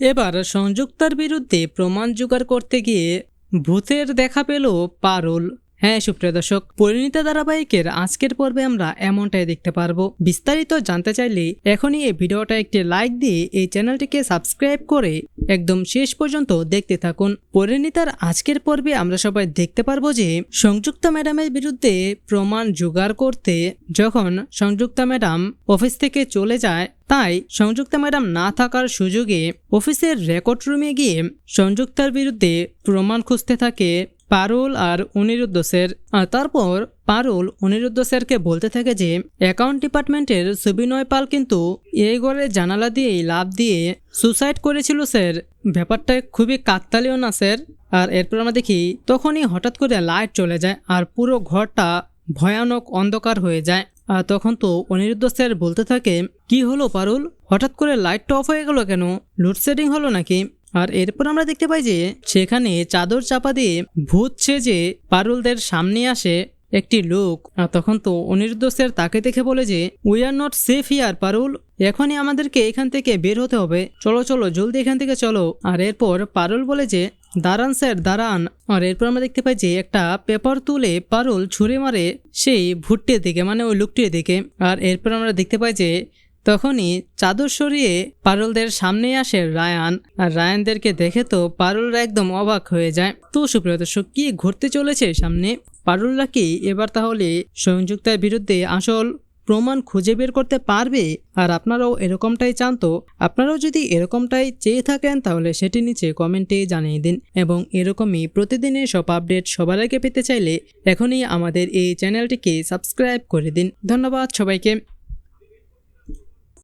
এবার সংযুক্তার বিরুদ্ধে প্রমাণ জোগাড় করতে গিয়ে ভূতের দেখা পেল পারুল। হ্যাঁ সুপ্রিয় দর্শক, পরিণীতা ধারাবাহিকের আজকের পর্বে আমরা এমনটাই দেখতে পারব। বিস্তারিত জানতে চাইলে এখনই এই ভিডিওটা একটি লাইক দিয়ে এই চ্যানেলটিকে সাবস্ক্রাইব করে একদম শেষ পর্যন্ত দেখতে থাকুন। পরিণীতার আজকের পর্বে আমরা সবাই দেখতে পারব যে, সংযুক্তা ম্যাডামের বিরুদ্ধে প্রমাণ জোগাড় করতে যখন সংযুক্তা ম্যাডাম অফিস থেকে চলে যায়, তাই সংযুক্তা ম্যাডাম না থাকার সুযোগে অফিসের রেকর্ড রুমে গিয়ে সংযুক্তার বিরুদ্ধে প্রমাণ খুঁজতে থাকে পারুল আর অনিরুদ্ধ স্যার তারপর পারুল অনিরুদ্ধ স্যারকে বলতে থাকে যে, অ্যাকাউন্ট ডিপার্টমেন্টের সুবিনয় পাল কিন্তু এই ঘরের জানালা দিয়েই লাভ দিয়ে সুসাইড করেছিল স্যার ব্যাপারটা খুবই কাকতালীয় না স্যার আর এরপর আমরা দেখি, তখনই হঠাৎ করে লাইট চলে যায় আর পুরো ঘরটা ভয়ানক অন্ধকার হয়ে যায়। আর তখন তো অনিরুদ্ধ স্যার বলতে থাকে, কি হলো পারুল? হঠাৎ করে লাইটটা অফ হয়ে গেল কেন? লোডশেডিং হলো নাকি? আর এরপর আমরা দেখতে পাই যে সেখানে চাদর চাপা দিয়ে ভূত সেজে পারুলদের সামনে আসে একটি লোক। আর তখন তো অনিরুদ্ধ স্যার তাকে দেখে বলে যে উই আর নট সেফ ইয়ার পারুল। এখনই আমাদেরকে এখান থেকে বের হতে হবে। চলো চলো, জলদি এখান থেকে চলো। আর এরপর পারুল বলে যে, দাঁড়ান স্যার, দাঁড়ান। আর এরপর আমরা দেখতে পাই যে, একটা পেপার তুলে পারুল ছুঁড়ে মারে সেই ভুট্টির দিকে মানে ওই লোকটির দিকে। আর এরপর আমরা দেখতে পাই যে তখনই চাদর সরিয়ে পারুলদের সামনে আসে রায়ান। আর রায়ানদেরকে দেখে তো পারুলরা একদম অবাক হয়ে যায়। তো সুপ্রিয় দর্শক, কি ঘুরতে চলেছে সামনে? পারুলরা কি এবার তাহলে সংযুক্তার বিরুদ্ধে আসল প্রমাণ খুঁজে বের করতে পারবে? আর আপনারাও এরকমটাই চান তো? আপনারাও যদি এরকমটাই চেয়ে থাকেন, তাহলে সেটি নিচে কমেন্টে জানিয়ে দিন। এবং এরকমই প্রতিদিনের সব আপডেট সবার আগে পেতে চাইলে এখনই আমাদের এই চ্যানেলটিকে সাবস্ক্রাইব করে দিন। ধন্যবাদ সবাইকে।